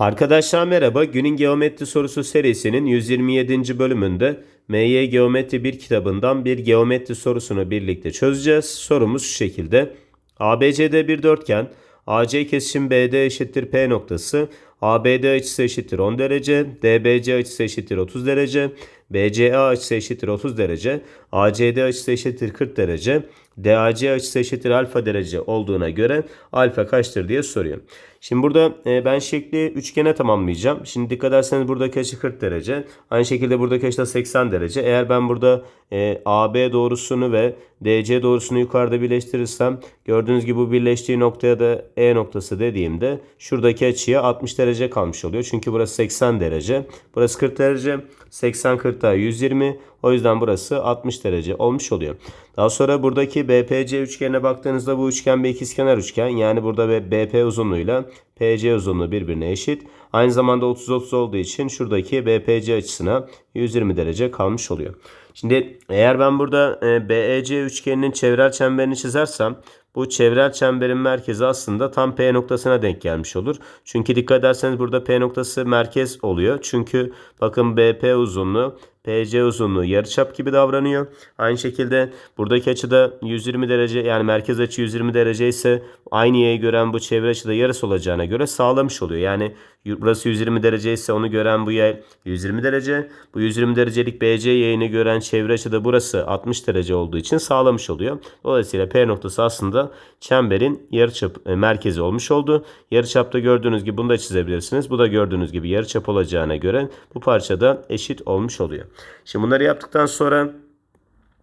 Arkadaşlar merhaba. Günün geometri sorusu serisinin 127. bölümünde MY Geometri 1 kitabından bir geometri sorusunu birlikte çözeceğiz. Sorumuz şu şekilde. ABCD bir dörtgen. AC kesişim BD eşittir P noktası. ABD açısı eşittir 10 derece. DBC açısı eşittir 30 derece. BCA açısı eşittir 30 derece. ACD açısı eşittir 40 derece. DAC açısı eşittir alfa derece olduğuna göre alfa kaçtır diye soruyor. Şimdi burada e, ben şekli üçgene tamamlayacağım. Şimdi dikkat ederseniz buradaki açı 40 derece. Aynı şekilde buradaki açı da 80 derece. Eğer ben burada e, AB doğrusunu ve DC doğrusunu yukarıda birleştirirsem gördüğünüz gibi bu birleştiği noktaya da E noktası dediğimde şuradaki açıya 60 derece kalmış oluyor. Çünkü burası 80 derece. Burası 40 derece. 80 40 daha 120. O yüzden burası 60 derece olmuş oluyor. Daha sonra buradaki BPC üçgenine baktığınızda bu üçgen bir ikizkenar üçgen. Yani burada BP uzunluğuyla PC uzunluğu birbirine eşit. Aynı zamanda 30-30 olduğu için şuradaki BPC açısına 120 derece kalmış oluyor. Şimdi eğer ben burada e, BEC üçgeninin çevrel çemberini çizersem bu çevrel çemberin merkezi aslında tam P noktasına denk gelmiş olur. Çünkü dikkat ederseniz burada P noktası merkez oluyor. Çünkü bakın BP uzunluğu PC uzunluğu yarıçap gibi davranıyor. Aynı şekilde buradaki açı da 120 derece yani merkez açı 120 derece ise aynı yayı gören bu çevre açı da yarısı olacağına göre sağlamış oluyor. Yani burası 120 derece ise onu gören bu yay 120 derece. Bu 120 derecelik BC yayını gören çevre açı da burası 60 derece olduğu için sağlamış oluyor. Dolayısıyla P noktası aslında çemberin yarıçap e, merkezi olmuş oldu. Yarıçapta gördüğünüz gibi bunu da çizebilirsiniz. Bu da gördüğünüz gibi yarıçap olacağına göre bu parça da eşit olmuş oluyor. Şimdi bunları yaptıktan sonra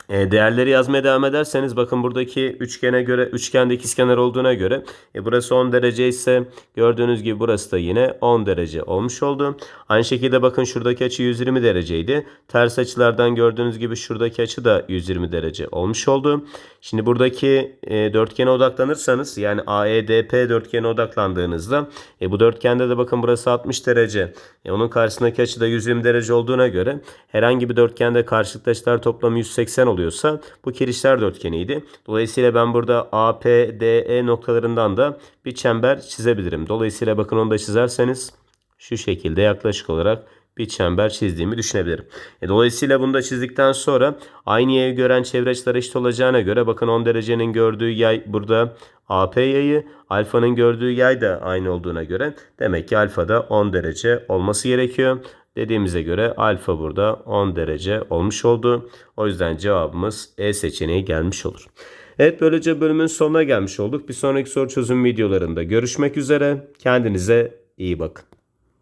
e, değerleri yazmaya devam ederseniz bakın buradaki üçgene göre üçgende ikizkenar olduğuna göre e, burası 10 derece ise gördüğünüz gibi burası da yine 10 derece olmuş oldu. Aynı şekilde bakın şuradaki açı 120 dereceydi. Ters açılardan gördüğünüz gibi şuradaki açı da 120 derece olmuş oldu. Şimdi buradaki e, dörtgene odaklanırsanız yani AEDP dörtgene odaklandığınızda e, bu dörtgende de bakın burası 60 derece. E, onun karşısındaki açı da 120 derece olduğuna göre herhangi bir dörtgende karşılıklı açılar toplamı 180 oluyorsa bu kirişler dörtgeniydi. Dolayısıyla ben burada APDE noktalarından da bir çember çizebilirim. Dolayısıyla bakın onu da çizerseniz şu şekilde yaklaşık olarak bir çember çizdiğimi düşünebilirim. E, dolayısıyla bunu da çizdikten sonra aynı yayı gören çevre açıları eşit olacağına göre bakın 10 derecenin gördüğü yay burada AP yayı, alfanın gördüğü yay da aynı olduğuna göre demek ki alfa da 10 derece olması gerekiyor. Dediğimize göre alfa burada 10 derece olmuş oldu. O yüzden cevabımız E seçeneği gelmiş olur. Evet böylece bölümün sonuna gelmiş olduk. Bir sonraki soru çözüm videolarında görüşmek üzere. Kendinize iyi bakın.